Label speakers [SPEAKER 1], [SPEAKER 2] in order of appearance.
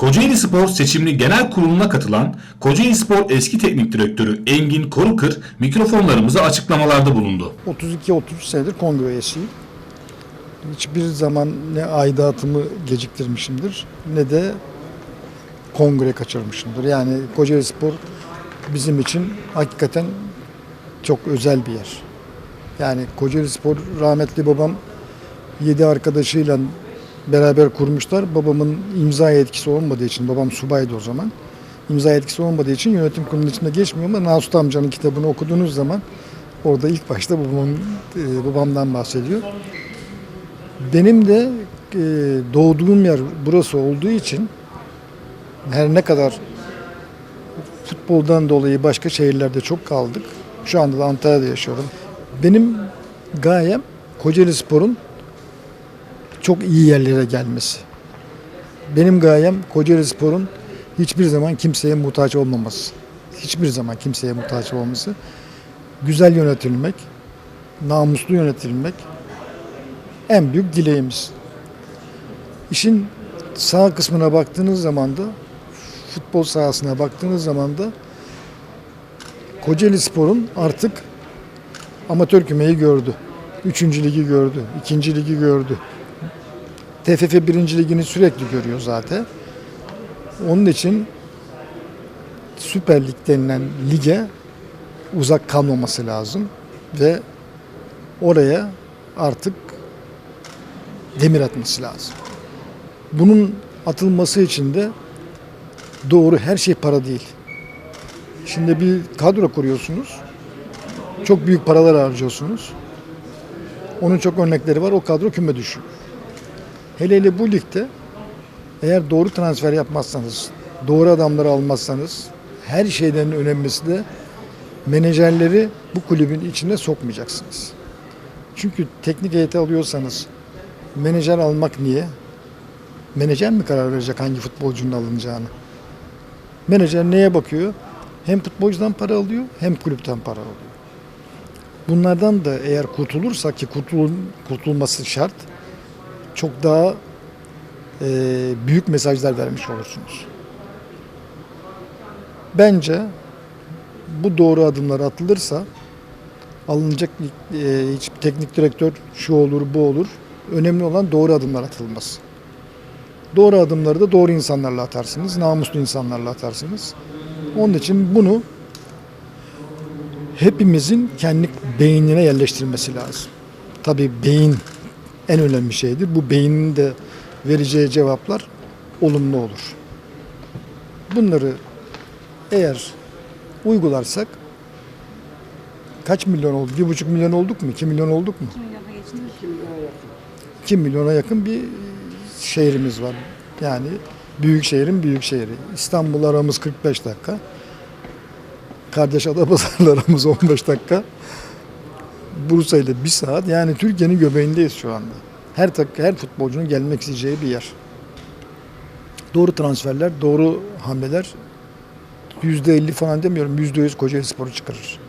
[SPEAKER 1] Kocaeli Spor seçimli genel kuruluna katılan Kocaeli Spor eski teknik direktörü Engin Korukır mikrofonlarımıza açıklamalarda bulundu.
[SPEAKER 2] 32-30 senedir kongre üyesiyim. Hiçbir zaman ne aidatımı geciktirmişimdir ne de kongre kaçırmışımdır. Yani Kocaeli Spor bizim için hakikaten çok özel bir yer. Yani Kocaeli Spor rahmetli babam 7 arkadaşıyla beraber kurmuşlar. Babamın imza etkisi olmadığı için, babam subaydı o zaman. İmza etkisi olmadığı için yönetim kurulunun içinde geçmiyor ama Nasut amcanın kitabını okuduğunuz zaman orada ilk başta babamın, e, babamdan bahsediyor. Benim de e, doğduğum yer burası olduğu için her ne kadar futboldan dolayı başka şehirlerde çok kaldık. Şu anda da Antalya'da yaşıyorum. Benim gayem Kocaeli Spor'un çok iyi yerlere gelmesi. Benim gayem Kocaeli Spor'un hiçbir zaman kimseye muhtaç olmaması. Hiçbir zaman kimseye muhtaç olmaması. Güzel yönetilmek, namuslu yönetilmek en büyük dileğimiz. İşin sağ kısmına baktığınız zaman da futbol sahasına baktığınız zaman da Kocaeli Spor'un artık amatör kümeyi gördü. Üçüncü ligi gördü. ikinci ligi gördü. TFF birinci ligini sürekli görüyor zaten. Onun için Süper Lig denilen lige uzak kalmaması lazım ve oraya artık demir atması lazım. Bunun atılması için de doğru her şey para değil. Şimdi bir kadro kuruyorsunuz. Çok büyük paralar harcıyorsunuz. Onun çok örnekleri var. O kadro küme düşüyor. Hele hele bu ligde eğer doğru transfer yapmazsanız, doğru adamları almazsanız her şeyden önemlisi de menajerleri bu kulübün içine sokmayacaksınız. Çünkü teknik heyeti alıyorsanız menajer almak niye? Menajer mi karar verecek hangi futbolcunun alınacağını? Menajer neye bakıyor? Hem futbolcudan para alıyor hem kulüpten para alıyor. Bunlardan da eğer kurtulursak ki kurtul, kurtulması şart çok daha e, büyük mesajlar vermiş olursunuz. Bence bu doğru adımlar atılırsa alınacak e, hiç teknik direktör şu olur bu olur. Önemli olan doğru adımlar atılması. Doğru adımları da doğru insanlarla atarsınız, namuslu insanlarla atarsınız. Onun için bunu hepimizin kendi beynine yerleştirmesi lazım. Tabii beyin en önemli şeydir. Bu beynin de vereceği cevaplar olumlu olur. Bunları eğer uygularsak kaç milyon oldu? Bir buçuk milyon olduk mu? İki milyon olduk mu?
[SPEAKER 3] 2 milyona geçti.
[SPEAKER 2] 2 milyona yakın bir şehrimiz var. Yani büyük şehrin büyük şehri. İstanbul aramız 45 dakika. Kardeş Adapazarı aramız 15 dakika. Bursa ile bir saat. Yani Türkiye'nin göbeğindeyiz şu anda. Her tak her futbolcunun gelmek isteyeceği bir yer. Doğru transferler, doğru hamleler %50 falan demiyorum %100 Kocaeli Spor'u çıkarır.